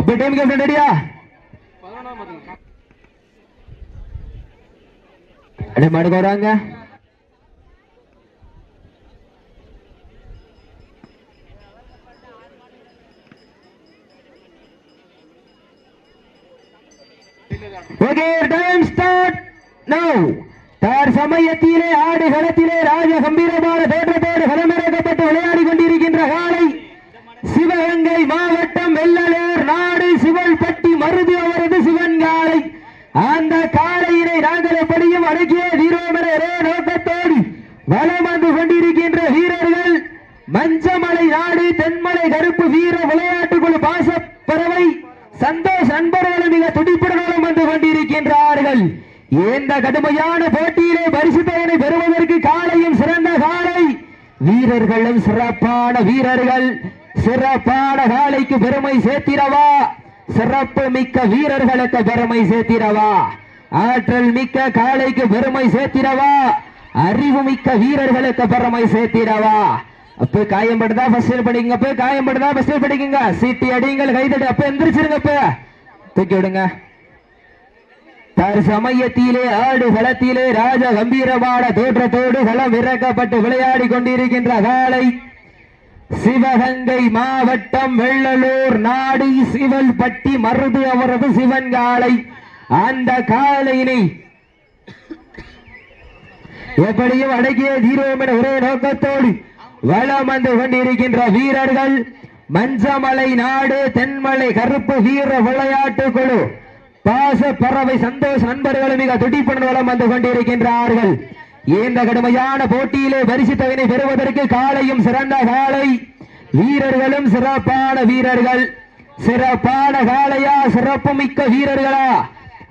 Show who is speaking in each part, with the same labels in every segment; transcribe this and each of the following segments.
Speaker 1: இப்ப time captain ரெடியா அடே மாடுக்கு வராங்க ஓகே டைம் ஸ்டார்ட் நவ் தார் சமயத்திலே ஆடு களத்திலே ராஜ கம்பீரமான தோற்றத்தோடு களமிறக்கப்பட்டு விளையாடி கொண்டிருக்கின்ற காலை சிவகங்கை மா வெள்ளலூர் நாடு சிவல்பட்டி மருது அவரது சிவன் காலை அந்த காளையினை நாங்கள் எப்படியும் அடக்கிய வீரோமர ஒரே நோக்கத்தோடு வலம் வந்து கொண்டிருக்கின்ற வீரர்கள். மஞ்சமலை நாடு தென்மலை கருப்பு வீர விளையாட்டுக்குழு பாச பறவை சந்தோஷ் நண்பர்களும் மிக துடிப்புடனும் வந்து கொண்டிருக்கின்றார்கள். இந்த கடுமையான போட்டியிலே பரிசு பயனை பெறுவதற்கு காலையும் சிறந்த காலை. வீரர்களும் சிறப்பான வீரர்கள். சிறப்பான காலைக்கு பெருமை சேர்த்திடவா? சிறப்பு மிக்க வீரர்களுக்கு பெருமை சேர்த்திடவா? ஆற்றல் மிக்க காளைக்கு பெருமை சேர்த்திடவா? அறிவு மிக்க வீரர்களுக்கு பெருமை சேர்த்திடவா? அப்ப காயம்படுதா ஃபர்ஸ்ட் படிங்க போய் காயம்படுதா ஃபர்ஸ்ட் படிக்குங்க. சீட்டி அடிங்கள் கைதடி அப்ப எந்திரிச்சிருங்க அப்ப. தூக்கி விடுங்க. தர் சமயத்திலே ஆடு களத்திலே ராஜ கம்பீரமான தோற்றத்தோடு களம் இறக்கப்பட்டு விளையாடி கொண்டிருக்கின்ற காலை சிவகங்கை மாவட்டம் வெள்ளலூர் நாடு சிவல்பட்டி மருது அவரது சிவன் காலை அந்த காலையினை எப்படியும் அடக்கிய தீர்வோம் என ஒரே நோக்கத்தோடு வளம் வந்து கொண்டிருக்கின்ற வீரர்கள் மஞ்சமலை நாடு தென்மலை கருப்பு வீர விளையாட்டு குழு பாச பறவை சந்தோஷ் நண்பர்களும் மிக துடிப்புடன் வளம் வந்து கொண்டிருக்கின்றார்கள். இந்த கடுமையான போட்டியிலே பரிசு தொகையினை பெறுவதற்கு காலையும் சிறந்த காலை. வீரர்களும் சிறப்பான வீரர்கள். சிறப்பான காளையா சிறப்பு மிக்க வீரர்களா?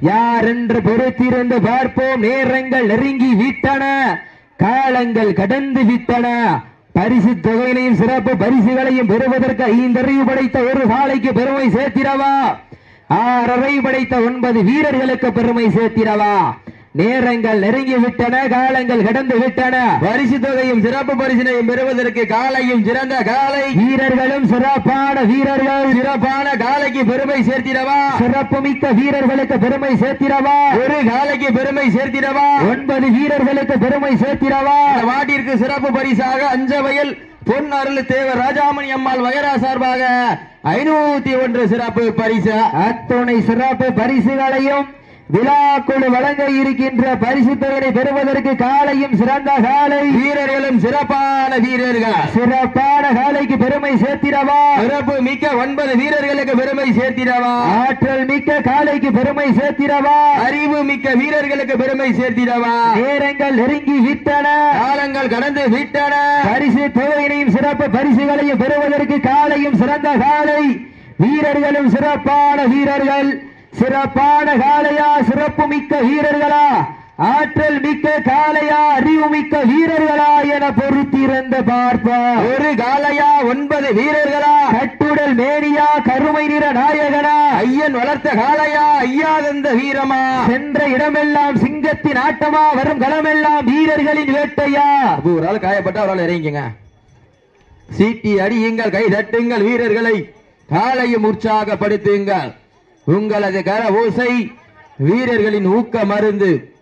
Speaker 1: யார் என்று பொறுத்திருந்து பார்ப்போம். நேரங்கள் நெருங்கி விட்டன. காலங்கள் கடந்து விட்டன. பரிசு தொகையினையும் சிறப்பு பரிசுகளையும் பெறுவதற்கு ஐந்தறிவு படைத்த ஒரு சாலைக்கு பெருமை சேர்த்திடவா? ஆறரை படைத்த ஒன்பது வீரர்களுக்கு பெருமை சேர்த்திடவா? நேரங்கள் நெருங்கி விட்டன காலங்கள் கடந்து விட்டன
Speaker 2: பரிசு தொகையும் சிறப்பு பரிசினையும் பெறுவதற்கு காலையும் சிறந்த காலை.
Speaker 1: வீரர்களும் சிறப்பான வீரர்கள்.
Speaker 2: சிறப்பான காலைக்கு பெருமை சேர்த்திடவா?
Speaker 1: சிறப்பு மிக்க வீரர்களுக்கு பெருமை சேர்த்திடவா?
Speaker 2: ஒரு காலைக்கு பெருமை சேர்த்திடவா?
Speaker 1: ஒன்பது வீரர்களுக்கு பெருமை சேர்த்திடவா?
Speaker 2: இந்த மாட்டிற்கு சிறப்பு பரிசாக அஞ்சவயல் பொன் அருள் தேவர் ராஜாமணி அம்மாள் வகைரா சார்பாக ஐநூத்தி ஒன்று சிறப்பு பரிசு.
Speaker 1: அத்துணை சிறப்பு பரிசுகளையும் விழாக்குழு வழங்க இருக்கின்ற பரிசு தொகையை பெறுவதற்கு காலையும் சிறந்த காலை.
Speaker 2: வீரர்களும் சிறப்பான வீரர்கள்.
Speaker 1: சிறப்பான காலைக்கு பெருமை சேர்த்திடவா?
Speaker 2: சிறப்பு மிக்க ஒன்பது வீரர்களுக்கு பெருமை சேர்த்திடவா?
Speaker 1: ஆற்றல் மிக்க காலைக்கு பெருமை சேர்த்திடவா?
Speaker 2: அறிவு மிக்க வீரர்களுக்கு பெருமை சேர்த்திடவா?
Speaker 1: நேரங்கள் நெருங்கி விட்டன.
Speaker 2: காலங்கள் கடந்து விட்டன.
Speaker 1: பரிசு தொகையினையும் சிறப்பு பரிசுகளையும் பெறுவதற்கு காலையும் சிறந்த காலை. வீரர்களும் சிறப்பான வீரர்கள். சிறப்பான காளையா சிறப்பு மிக்க வீரர்களா ஆற்றல் மிக்க காளையா அறிவு மிக்க வீரர்களா என பொறுத்திருந்த பார்ப்போம்
Speaker 2: ஒரு காலையா ஒன்பது வீரர்களா.
Speaker 1: கட்டுடல் மேனியா கருமை நிற நாயகனா.
Speaker 2: ஐயன் வளர்த்த காளையா ஐயாதந்த வீரமா.
Speaker 1: சென்ற இடமெல்லாம் சிங்கத்தின் ஆட்டமா வரும் களமெல்லாம் வீரர்களின் வேட்டையா.
Speaker 2: ஒரு ஆள் காயப்பட்ட ஒரு ஆள் இறங்கிங்க சீட்டி அடியுங்கள் கை தட்டுங்கள் வீரர்களை. காலையும் உற்சாகப்படுத்துங்கள். உங்களது கர ஓசை வீரர்களின் ஊக்க மருந்து.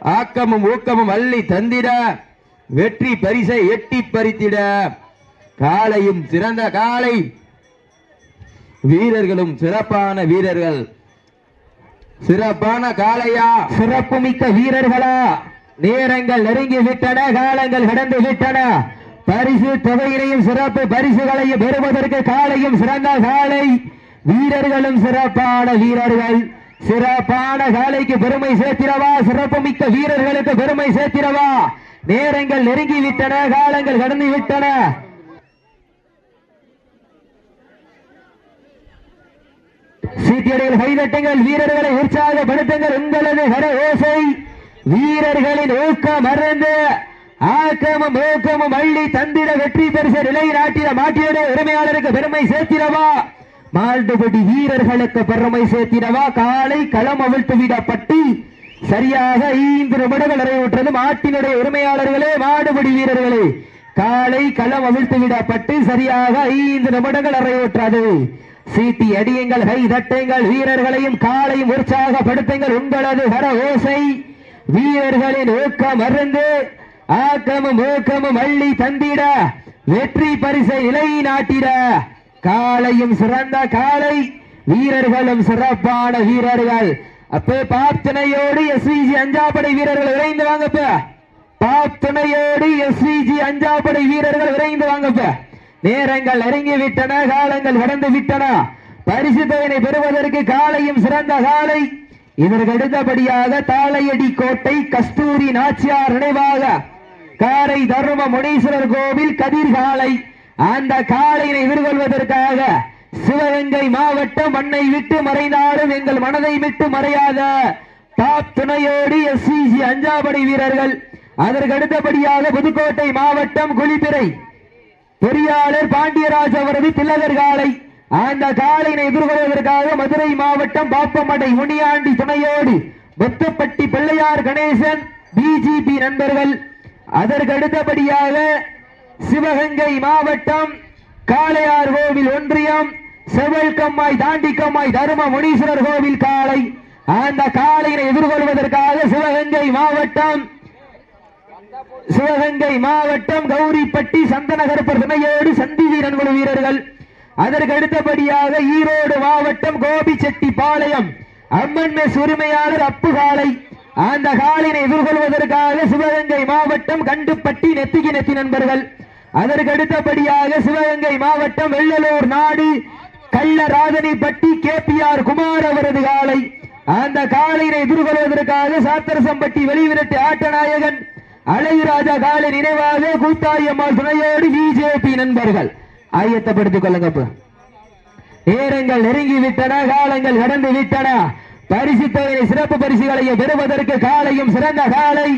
Speaker 2: ஆக்கமும் ஊக்கமும் அள்ளி தந்திட. வெற்றி பரிசை எட்டி பறித்திட. காலையும் சிறந்த காலை வீரர்களும் சிறப்பான வீரர்கள். சிறப்பான காளையா?
Speaker 1: சிறப்பு மிக்க வீரர்களா? நேரங்கள் நெருங்கி விட்டன காலங்கள் கடந்து விட்டன. பரிசு தொகையினையும் சிறப்பு பரிசுகளையும் பெறுவதற்கு காலையும் சிறந்த காலை வீரர்களும் சிறப்பான வீரர்கள். சிறப்பான காலைக்கு பெருமை சேர்த்திரவா சிறப்பு மிக்க வீரர்களுக்கு பெருமை சேர்த்திரவா நேரங்கள் நெருங்கி விட்டன காலங்கள் கடந்து விட்டன சி கைதட்டுங்கள் வீரர்களை உற்சாகப்படுத்துங்கள். உங்களது கர ஓசை வீரர்களின் ஊக்கம் மறந்து ஆக்கமும் ஊக்கமும் அள்ளி தந்திட வெற்றி பெருச நிலை நாட்டிட மாட்டியோட உரிமையாளருக்கு பெருமை சேர்த்திடவா? மால்டுபடி வீரர்களுக்கு பெருமை சேர்த்திடவா? காலை களம் அவிழ்த்து விடப்பட்டு சரியாக ஐந்து நிமிடங்கள் நிறைவுற்றது. மாட்டினுடைய உரிமையாளர்களே மாடுபடி வீரர்களே காலை களம் அவிழ்த்து விடப்பட்டு சரியாக ஐந்து நிமிடங்கள் நிறைவுற்றது. சீட்டி அடியுங்கள் கை தட்டுங்கள் வீரர்களையும் காலையும் உற்சாகப்படுத்துங்கள். உங்களது கர ஓசை வீரர்களின் ஊக்கம் அருந்து ஆக்கமும் ஊக்கமும் அள்ளி தந்திட வெற்றி பரிசை நிலை நாட்டிட காலையும் சிறந்த காலை வீரர்களும் சிறப்பான வீரர்கள். அப்பே பாப்தனையோடு எஸ்விஜி அஞ்சாப்படை வீரர்கள் விரைந்து வாங்கப்ப. பாப்துணையோடு எஸ்விஜி அஞ்சாப்படை வீரர்கள் விரைந்து வாங்கப்ப. நேரங்கள் நெருங்கி விட்டன காலங்கள் கடந்து விட்டன பரிசு தொகையினை பெறுவதற்கு காலையும் சிறந்த காலை இதற்கு அடுத்தபடியாக தாளையடி கோட்டை கஸ்தூரி நாச்சியார் நினைவாக. காரை தர்ம முனீஸ்வரர் கோவில் கதிர்காலை அந்த காளையினை எதிர்கொள்வதற்காக சிவகங்கை மாவட்டம் மண்ணை விட்டு மறைந்தாலும் எங்கள் மனதை விட்டு மறையாத டாப் துணையோடு எஸ்சிசி அஞ்சாபடை வீரர்கள். அதற்கு அடுத்தபடியாக புதுக்கோட்டை மாவட்டம் குளிப்பிறை பொறியாளர் பாண்டியராஜ் அவரது திலகர் காலை அந்த காலையினை எதிர்கொள்வதற்காக மதுரை மாவட்டம் பாப்பமடை முனியாண்டி துணையோடு முத்துப்பட்டி பிள்ளையார் கணேசன் பிஜிபி நண்பர்கள். அதற்கு அடுத்தபடியாக சிவகங்கை மாவட்டம் காளையார் கோவில் ஒன்றியம் செவல்கம்மாய் தாண்டிக்கம்மாய் தரும முனீஸ்வரர் கோவில் காளை. அந்த காளையினை எதிர்கொள்வதற்காக சிவகங்கை மாவட்டம் சிவகங்கை மாவட்டம் கௌரிப்பட்டி சந்தநகர் பிரதமையோடு சந்தி வீரன் குழு வீரர்கள். அதற்கு அடுத்தபடியாக ஈரோடு மாவட்டம் கோபிச்செட்டி பாளையம் அம்மன் மெஸ் உரிமையாளர் அப்பு காலை அந்த காலினை எதிர்கொள்வதற்காக சிவகங்கை மாவட்டம் கண்டுப்பட்டி நெத்திகி நெத்தி நண்பர்கள். அதற்கு அடுத்தபடியாக சிவகங்கை மாவட்டம் வெள்ளலூர் நாடு கள்ளராதனிப்பட்டி ஆர் குமார் அவரது காலை. அந்த காலையினை எதிர்கொள்வதற்காக சாத்தரசம்பட்டி வெளிவிரட்டு ஆட்டநாயகன் அழகிராஜா காலை நினைவாக கூத்தாயம்மாள் துணையோடு பிஜேபி நண்பர்கள். ஆயத்தப்படுத்திக் கொள்ளுங்க நேரங்கள் நெருங்கி விட்டன காலங்கள் கடந்து விட்டன பரிசு தொகையை சிறப்பு பரிசுகளையும் பெறுவதற்கு காலையும் சிறந்த காலை.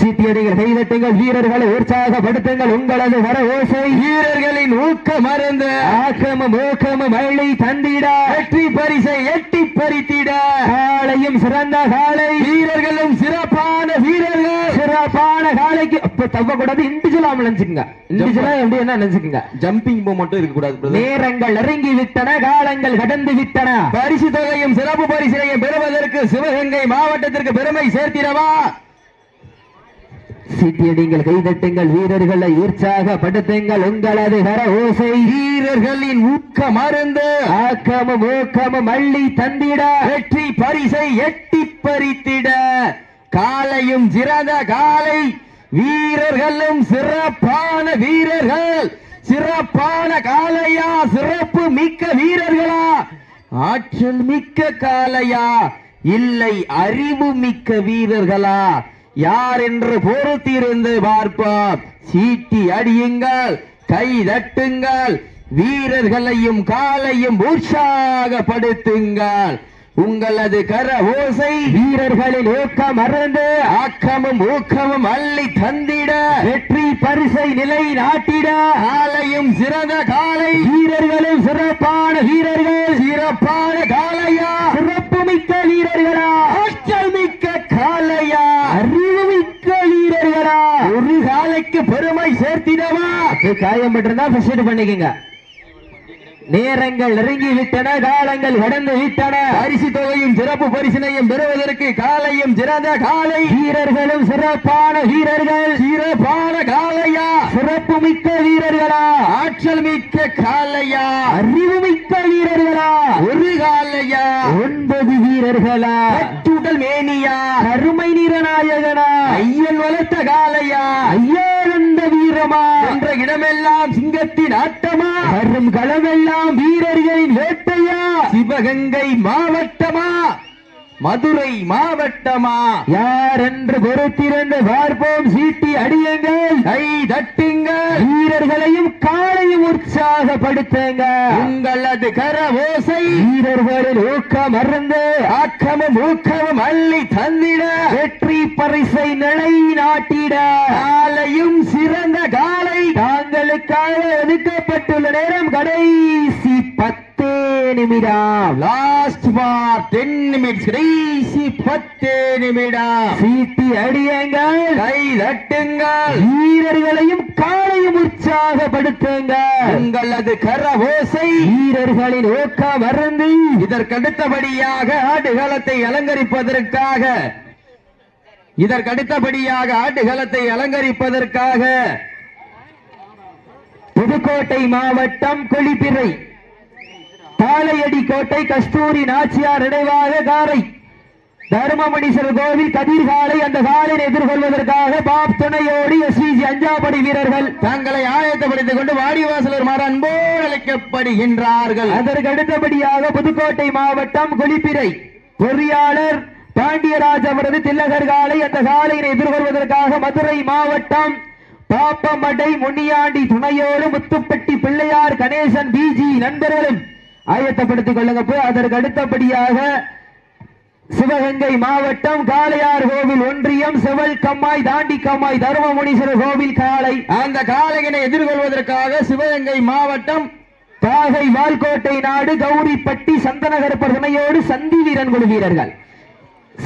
Speaker 1: சீட்டியடிகள் கைதட்டுங்கள் வீரர்களை உற்சாகப்படுத்துங்கள். உங்களது வர ஓசை வீரர்களின் ஊக்கம் மருந்து. ஆக்கமும் ஊக்கமும் அள்ளி தந்திட. வெற்றி பரிசை எட்டி பறித்திட. காலையும் சிறந்த காலை வீரர்களும் சிறப்பான வீரர்கள். சிறப்பான காலைக்கு அப்ப தவக்கூடாது. இண்டிவிஜுவலா நினைச்சுக்கங்க இண்டிவிஜுவலா எப்படி என்ன நினைச்சுக்கங்க.
Speaker 2: ஜம்பிங் போ மட்டும் இருக்க கூடாது.
Speaker 1: நேரங்கள் நெருங்கி விட்டன காலங்கள் கடந்து விட்டன.
Speaker 2: பரிசு தொகையும் சிறப்பு பரிசினையும் பெறுவதற்கு சிவகங்கை மாவட்டத்திற்கு பெருமை சேர்த்திடவா?
Speaker 1: சீட்டியடிங்கள் கைதட்டுங்கள் வீரர்களை உற்சாகப்படுத்துங்கள் உங்களது கர ஓசை.
Speaker 2: வீரர்களின் ஊக்க மருந்து.
Speaker 1: ஆக்கமும் ஊக்கமும் அள்ளி தந்திட.
Speaker 2: வெற்றி பரிசை எட்டி பறித்திட. காலையும் சிறந்த காலை. வீரர்களும் சிறப்பான வீரர்கள். சிறப்பான காலையா சிறப்பு மிக்க வீரர்களா? ஆற்றல் மிக்க காலையா இல்லை அறிவு மிக்க வீரர்களா? யார் என்று பொறுத்திருந்து பார்ப்போம். சீட்டி அடியுங்கள் கை தட்டுங்கள் வீரர்களையும் காலையும் உற்சாகப்படுத்துங்கள் உங்களது கர ஓசை
Speaker 1: வீரர்களின் ஊக்கம் மறந்து
Speaker 2: ஆக்கமும் ஊக்கமும் அள்ளி தந்திட
Speaker 1: வெற்றி பரிசை நிலை நாட்டிட
Speaker 2: காலையும் சிறந்த காலை
Speaker 1: வீரர்களும் சிறப்பான வீரர்கள்
Speaker 2: சிறப்பான காலையா?
Speaker 1: சிறப்பு மிக்க வீரர்களா?
Speaker 2: ஆற்றல் மிக்க காலையா?
Speaker 1: அறிவு மிக்க வீரர்களா?
Speaker 2: ஒரு காலைக்கு பெருமை சேர்த்திடவா?
Speaker 1: காயம் பட்டிருந்தா பண்ணிக்கங்க. நேரங்கள் நெருங்கி விட்டன காலங்கள் கடந்து விட்டன
Speaker 2: பரிசு தொகையும் சிறப்பு பரிசினையும் பெறுவதற்கு காலையும் சிறந்த காலை.
Speaker 1: வீரர்களும் சிறப்பான வீரர்கள்.
Speaker 2: சிறப்பான காலையா?
Speaker 1: சிறப்பு மிக்க வீரர்களா?
Speaker 2: ஆற்றல் மிக்க காலையா?
Speaker 1: அறிவு மிக்க வீரர்களா?
Speaker 2: ஒரு காலையா?
Speaker 1: ஒன்பது வீரர்களா?
Speaker 2: கட்டுடல் மேனியா?
Speaker 1: கருமை நிறநாயகனா
Speaker 2: ஐயன் வளர்த்த காலையா?
Speaker 1: ஐயானந்த வீரமா?
Speaker 2: என்ற இடமெல்லாம் சிங்கத்தின் ஆட்டமா?
Speaker 1: வரும் களமெல்லாம் வீரர்களின் வேட்டையா?
Speaker 2: சிவகங்கை மாவட்டமா? மதுரை மாவட்டமா?
Speaker 1: யார் என்று பொறுத்திருந்து பார்ப்போம் சீட்டி அடியுங்கள்.
Speaker 2: கை தட்டுங்கள்.
Speaker 1: வீரர்களையும் காலையும் உற்சாகப்படுத்துங்க.
Speaker 2: உங்களது கர ஓசை
Speaker 1: வீரர்களின் ஊக்கம் அருந்து.
Speaker 2: ஆக்கமும் ஊக்கமும் அள்ளி தந்திட.
Speaker 1: வெற்றி பரிசை நிலைநாட்டிட
Speaker 2: காலையும் சிறந்த காலை.
Speaker 1: தாங்களுக்காக ஒதுக்கப்பட்டுள்ள நேரம் கடைசி பத்தே. நிமிடம்.
Speaker 2: லாஸ்ட் ஃபார் டென் நிமிட்ஸ் கடைசி பத்து நிமிடம்.
Speaker 1: சீட்டி அடியுங்கள்.
Speaker 2: கை தட்டுங்கள்.
Speaker 1: வீரர்களையும் காலையும் உற்சாகப்படுத்துங்க
Speaker 2: உங்களது கர ஓசை.
Speaker 1: வீரர்களின் ஊக்கம் அருந்து
Speaker 2: இதற்கடுத்தபடியாக ஆடுகளத்தை அலங்கரிப்பதற்காக. இதற்கடுத்தபடியாக ஆடுகளத்தை அலங்கரிப்பதற்காக.
Speaker 1: புதுக்கோட்டை மாவட்டம் கொளிப்பிறை. தாளையடி கோட்டை கஸ்தூரி நாச்சியார் நினைவாக காரை. தர்மமணீஸ்வரர் கோவில் கதிர்காலை அந்த காலினை எதிர்கொள்வதற்காக பாப் துணையோடு எஸ்விஜி அஞ்சாபடி வீரர்கள்.
Speaker 2: தங்களை ஆயத்தப்படுத்திக் கொண்டு வாடிவாசலர் மாற அன்போடு அழைக்கப்படுகின்றார்கள்.
Speaker 1: அதற்கு அடுத்தபடியாக புதுக்கோட்டை மாவட்டம் கொளிப்பிறை. பொறியாளர் பாண்டியராஜ் அவரது தில்லகர் காலை அந்த காலையினை எதிர்கொள்வதற்காக மதுரை மாவட்டம் பாப்பமடை முனியாண்டி துணையோடு முத்துப்பட்டி பிள்ளையார் கணேசன் பிஜி நண்பர்களும் ஆயத்தப்படுத்திக் கொள்ளுங்க போ. அதற்கு அடுத்தபடியாக சிவகங்கை மாவட்டம் காளையார் கோவில் ஒன்றியம் செவல் கம்மாய் தாண்டி கம்மாய் தருமமுனீஸ்வரர் கோவில் காளை
Speaker 2: அந்த காலையினை எதிர்கொள்வதற்காக சிவகங்கை மாவட்டம்
Speaker 1: பாகை வால்கோட்டை நாடு கௌரிப்பட்டி சந்தனகரப்பர் துணையோடு சந்தி வீரன் குழு வீரர்கள்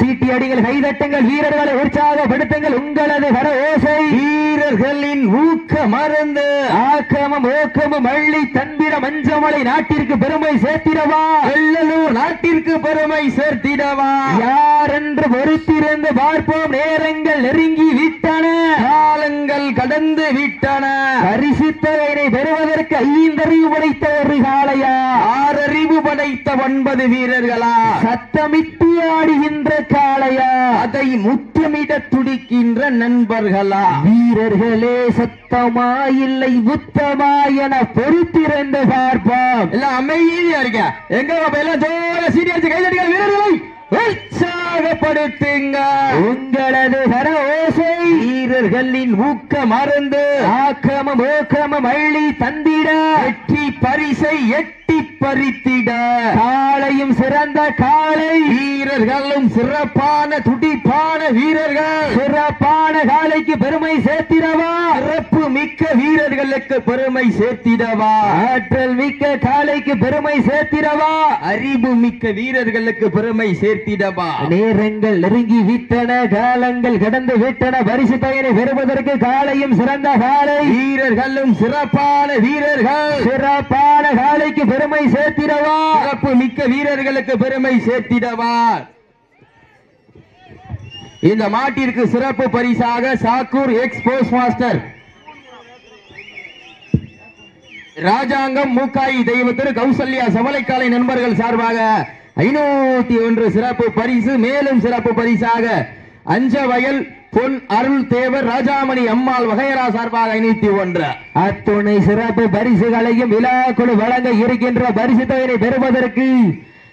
Speaker 1: சீட்டி அடிகள் கைதட்டுங்கள் வீரர்களை உற்சாகப்படுத்துங்கள் உங்களது கர ஓசை
Speaker 2: வீரர்களின் ஊக்க மருந்து.
Speaker 1: ஆக்கமும் ஓக்கமும் அள்ளி தந்திர மஞ்சமலை நாட்டிற்கு பெருமை சேர்த்திடவா?
Speaker 2: வெள்ளலூர் நாட்டிற்கு பெருமை சேர்த்திடவா?
Speaker 1: யார் என்று பொறுத்திருந்து பார்ப்போம் நேரங்கள் நெருங்கி விட்டன.
Speaker 2: காலங்கள் கடந்து விட்டன.
Speaker 1: பரிசுத்தவனை பெறுவதற்கு ஐந்தறிவு படைத்த ஒரு காளையா?
Speaker 2: ஆறறிவு படைத்த ஒன்பது வீரர்களா?
Speaker 1: சத்தமிட்டு ஆடுகின்ற காளையா?
Speaker 2: அதை முத்தமிட துடிக்கின்ற நண்பர்களா?
Speaker 1: வீரர்களே சத்தமா இல்லை புத்தமா என பொறுத்திருந்து பார்ப்போம்.
Speaker 2: எல்லாம் அமைதியா இருக்க. எங்க எல்லாம் ஜோர சீரியஸ் கைதடிகள் வீரர்களை உற்சாகப்படுத்துங்க.
Speaker 1: உங்களது கர ஓசை.
Speaker 2: வீரர்களின் ஊக்க மருந்து.
Speaker 1: ஆக்கமும் ஊக்கமும் அள்ளி தந்திட.
Speaker 2: வெற்றி பரிசை எட்டி பறித்திட
Speaker 1: காளையும் சிறந்த காளை.
Speaker 2: வீரர்களும் சிறப்பான துடிப்பான வீரர்கள்.
Speaker 1: சிறப்பான காளைக்கு பெருமை சேர்த்திடவா?
Speaker 2: சிறப்பு மிக்க வீரர்களுக்கு பெருமை சேர்த்திடவா?
Speaker 1: ஆற்றல் மிக்க காளைக்கு பெருமை சேர்த்திடவா?
Speaker 2: அறிவு மிக்க வீரர்களுக்கு பெருமை சேர்த்திடவா?
Speaker 1: நேரங்கள் நெருங்கி விட்டன காலங்கள் கடந்து விட்டன பரிசு தொகையை பெறுவதற்கு காலையும் சிறந்த காலை
Speaker 2: வீரர்களும் சிறப்பான வீரர்கள்.
Speaker 1: சிறப்பான காலைக்கு பெருமை சேர்த்திடவா?
Speaker 2: சிறப்பு மிக்க வீரர்களுக்கு பெருமை சேர்த்திடவா? இந்த மாட்டிற்கு சிறப்பு பரிசாக Sakkur ex post master Rajangam Mookkayi தெய்வத்திரு Kausalya சவலைக்காலை நண்பர்கள் சார்பாக ஐநூத்தி ஒன்று சிறப்பு பரிசு மேலும் சிறப்பு பரிசாக அஞ்ச வயல் பொன் அருள் தேவர் ராஜாமணி அம்மாள் வகையரா சார்பாக ஐநூத்தி ஒன்று.
Speaker 1: அத்துணை சிறப்பு பரிசுகளையும் விழா குழு வழங்க இருக்கின்ற பரிசு தொகையை பெறுவதற்கு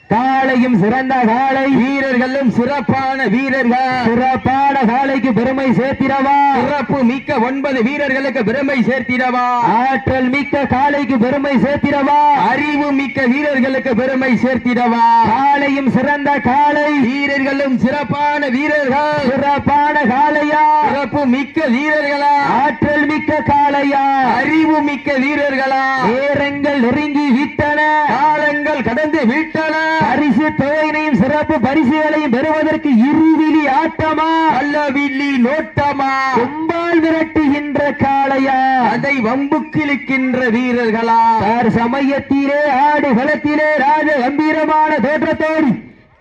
Speaker 1: காலையும் சிறந்த காலை
Speaker 2: வீரர்களும் சிறப்பான வீரர்கள்.
Speaker 1: சிறப்பான காலைக்கு பெருமை சேர்த்திடவா?
Speaker 2: சிறப்பு மிக்க ஒன்பது வீரர்களுக்கு பெருமை சேர்த்திடவா?
Speaker 1: ஆற்றல் மிக்க காலைக்கு பெருமை சேர்த்திடவா?
Speaker 2: அறிவு மிக்க வீரர்களுக்கு பெருமை சேர்த்திடவா?
Speaker 1: காலையும் சிறந்த காலை
Speaker 2: வீரர்களும் சிறப்பான வீரர்கள்.
Speaker 1: சிறப்பான காளையா?
Speaker 2: சிறப்பு மிக்க வீரர்களா?
Speaker 1: ஆற்றல் மிக்க காளையா?
Speaker 2: அறிவு மிக்க வீரர்களா?
Speaker 1: நேரங்கள் நெருங்கி விட்டன.
Speaker 2: காலங்கள் கடந்து விட்டன.
Speaker 1: பரிசு தொகையினையும் சிறப்பு பரிசுகளையும் பெறுவதற்கு இருவிழி ஆட்டமா?
Speaker 2: அல்லவில்லி நோட்டமா
Speaker 1: கும்பால் விரட்டுகின்ற காளையா?
Speaker 2: அதை வம்புக்கிழுக்கின்ற வீரர்களா?
Speaker 1: சமயத்திலே ஆடு களத்திலே ராஜ கம்பீரமான தோற்றத்தோடு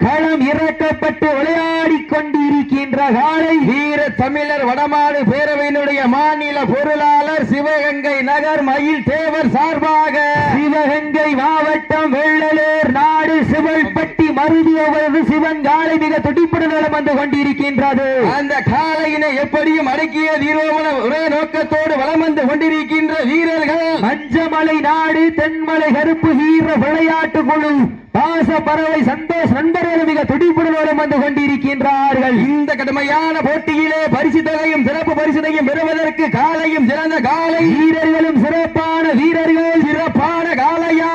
Speaker 1: களம் இறக்கப்பட்டு விளையாடிக் கொண்டிருக்கின்ற காலை
Speaker 2: வீர தமிழர் வடமாடு பேரவையினுடைய மாநில பொருளாளர் சிவகங்கை நகர் மயில் தேவர் சார்பாக
Speaker 1: சிவகங்கை மாவட்டம் வெள்ளலூர் நாடு சிவல்பட்டி மருதி அவரது சிவன் காலை மிக துடிப்புடன் வந்து கொண்டிருக்கின்றது.
Speaker 2: அந்த காலையினை எப்படியும் அடக்கிய தீரோமன ஒரே நோக்கத்தோடு வலம் வந்து கொண்டிருக்கின்ற வீரர்கள்
Speaker 1: மஞ்சமலை நாடு தென்மலை கருப்பு வீர விளையாட்டு குழு பாச பறவை சந்தோஷ் நண்பர்கள் மிக துடிப்புடன் வந்து கொண்டிருக்கின்றார்கள்.
Speaker 2: இந்த கடுமையான போட்டியிலே பரிசு தொகையும் சிறப்பு பரிசுதையும் பெறுவதற்கு காலையும் சிறந்த காலை.
Speaker 1: வீரர்களும் சிறப்பான வீரர்கள்.
Speaker 2: சிறப்பான காலையா?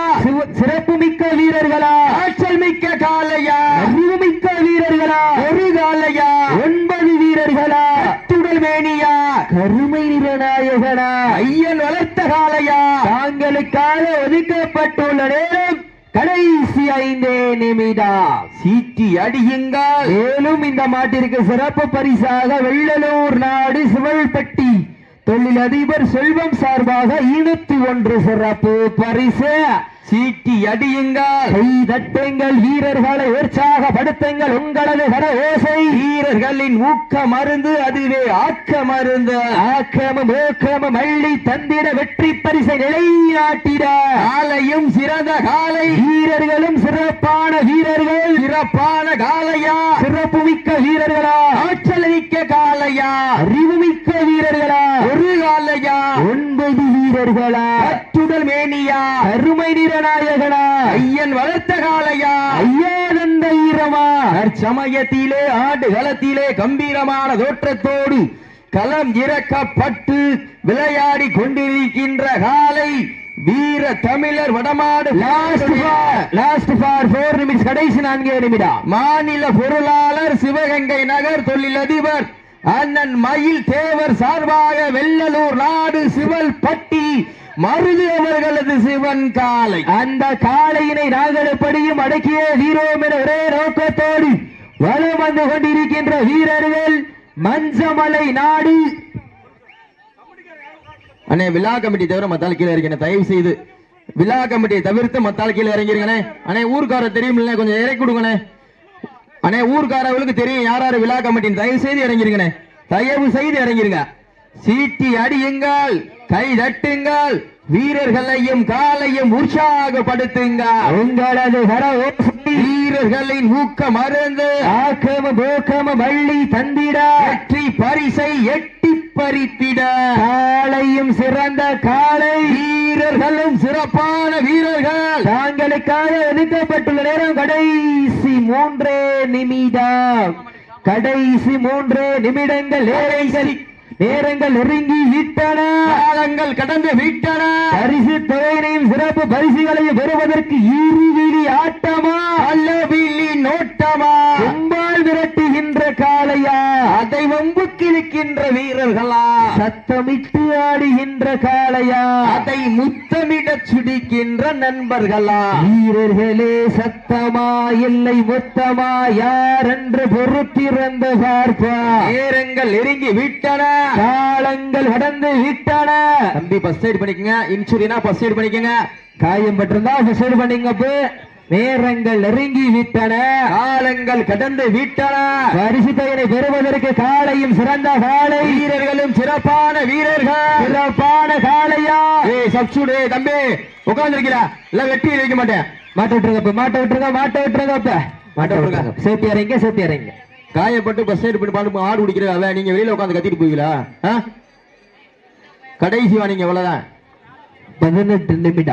Speaker 1: சிறப்பு மிக்க வீரர்களா?
Speaker 2: ஆற்றல் மிக்க காலையா?
Speaker 1: அறிவு மிக்க வீரர்களா?
Speaker 2: ஒரு காலையா?
Speaker 1: ஒன்பது வீரர்களா?
Speaker 2: துடல் மேனியா?
Speaker 1: கருமை நிறநாயகனா?
Speaker 2: ஐயன் வளர்த்த காலையா?
Speaker 1: தாங்களுக்காக ஒதுக்கப்பட்டுள்ள நேரம் கடைசி ஐந்தே நிமிடம்
Speaker 2: சீட்டி அடியுங்கள்.
Speaker 1: மேலும் இந்த மாட்டிற்கு சிறப்பு பரிசாக வெள்ளலூர் நாடு சிவல்பட்டி. தொழிலதிபர் செல்வம் சார்பாக இருபத்தி ஒன்று சிறப்பு பரிசு.
Speaker 2: சீட்டி அடியுங்கள்.
Speaker 1: கை தட்டுங்கள் வீரர்களை உற்சாகப்படுத்துங்கள். உங்களது கட ஓசை.
Speaker 2: வீரர்களின் ஊக்க மருந்து அதுவே ஆக்க மருந்து.
Speaker 1: ஆக்கமும் ஊக்கமும் அள்ளி தந்திட வெற்றி பரிசை நிலைநாட்டிட.
Speaker 2: காலையும் சிறந்த காலை.
Speaker 1: வீரர்களும் சிறப்பான வீரர்கள்.
Speaker 2: சிறப்பான காலையா.
Speaker 1: சிறப்பு மிக்க வீரர்களா.
Speaker 2: ஆற்றல் மிக்க காலையா.
Speaker 1: அறிவு மிக்க வீரர்களா.
Speaker 2: ஒரு காலையா.
Speaker 1: ஒன்பது வீரர்களா.
Speaker 2: அத்துடல் மேனியா.
Speaker 1: கருமை நிறநாயகனா
Speaker 2: ஐயன் வளர்த்த காலையா
Speaker 1: ஐயானந்த ஈரமா.
Speaker 2: தற்சமயத்திலே ஆடு களத்திலே கம்பீரமான தோற்றத்தோடு களம் இறக்கப்பட்டு விளையாடி கொண்டிருக்கின்ற காலை வீர தமிழர் வடமாடு
Speaker 1: லாஸ்ட் ஃபார் நிமிஷம் கடைசி நான்கே நிமிடம்.
Speaker 2: மாநில பொருளாளர் சிவகங்கை நகர் தொழிலதிபர் அண்ணன் மயில் தேவர் சார்பாக வெள்ளலூர் நாடு சிவல் பட்டி மருது அவர்களது சிவன் காலை.
Speaker 1: அந்த காளையினை நாங்கள் எப்படியும் அடக்கிய வீரோம் என ஒரே நோக்கத்தோடு வலம் வந்து கொண்டிருக்கின்ற வீரர்கள் மஞ்சமலை நாடு.
Speaker 2: அண்ணே விழா கமிட்டி தவிர மத்தாள் கீழே இருக்கணும் தயவு செய்து விழா கமிட்டியை தவிர்த்து மத்தாள் கீழே இறங்கிருங்கண்ணே. அண்ணே ஊர்க்கார தெரியுமில்ல கொஞ்சம் இறக்கி கொடுங்கண்ணே. அண்ணே ஊர்க்காரவங்களுக்கு தெரியும் யார் யார் விழா கமிட்டின்னு. தயவு செய்து இறங்கிருங்கண்ணே. தயவு செய்து இறங்கிருங்க. சீட்டி அடியுங்கள். கை தட்டுங்கள் வீரர்களையும் காலையும் உற்சாகப்படுத்துங்கள்.
Speaker 1: உங்களது
Speaker 2: வீரர்களின் ஊக்க மருந்து
Speaker 1: ஆக்கமும் ஊக்கமும் வள்ளி தந்திட.
Speaker 2: வெற்றி பரிசை எட்டி பறித்திட.
Speaker 1: காளையும் சிறந்த காளை
Speaker 2: வீரர்களும் சிறப்பான வீரர்கள்.
Speaker 1: தாங்களுக்காக ஒதுக்கப்பட்டுள்ள நேரம் கடைசி மூன்றே நிமிடம். கடைசி மூன்றே நிமிடங்கள். நேரங்கள் நேரங்கள் நெருங்கி விட்டன.
Speaker 2: காலங்கள் கடந்து விட்டன.
Speaker 1: பரிசு தொகையினையும் சிறப்பு பரிசுகளையும் பெறுவதற்கு இருவிழி ஆட்டமா?
Speaker 2: அல்லவில்லி நோட்டமா?
Speaker 1: கும்பால் விரட்டுகின்ற காளையா?
Speaker 2: அதை வம்புக்கிருக்கின்ற வீரர்களா?
Speaker 1: சத்தமிட்டு ஆடுகின்ற காளையா?
Speaker 2: அதை முத்தமிடச் சுடிக்கின்ற நண்பர்களா?
Speaker 1: வீரர்களே சத்தமா இல்லை மொத்தமா? யார் என்று பொறுத்திருந்து பார்ப்பா
Speaker 2: நேரங்கள் நெருங்கி விட்டன.
Speaker 1: காலங்கள் கடந்து விட்டன.
Speaker 2: தம்பி ஃபர்ஸ்ட் எய்ட் பண்ணிக்கங்க. இன்சூரினா ஃபர்ஸ்ட் எய்ட் பண்ணிக்கங்க.
Speaker 1: காயம் பட்டிருந்தா சைடு பண்ணீங்க நேரங்கள் நெருங்கி விட்டன.
Speaker 2: காலங்கள் கடந்து விட்டன.
Speaker 1: பரிசு பெறுவதற்கு காலையும் சிறந்த காலை.
Speaker 2: வீரர்களும் சிறப்பான வீரர்கள்.
Speaker 1: சிறப்பான காளையா
Speaker 2: ஏய் சப்சூடு தம்பி உட்கார்ந்துருக்கிறா. இல்ல வெட்டி வைக்க மாட்டேன்.
Speaker 1: மாட்ட விட்டுருங்க மாட்ட விட்டுருங்க மாட்ட விட்டுருங்க அப்ப மாட்ட விட்டுருங்க. சேர்த்து இறங்க சேர்த்து இறங்க.
Speaker 2: காயப்பட்டு பஸ் சைடு பண்ணி பாட்டு ஆடு குடிக்கிற அவன் நீங்க வெளியில உட்காந்து கத்திட்டு போவீங்களா? கடைசி வா நீங்க இவ்வளவுதான்
Speaker 1: பதினெட்டு நிமிடம்.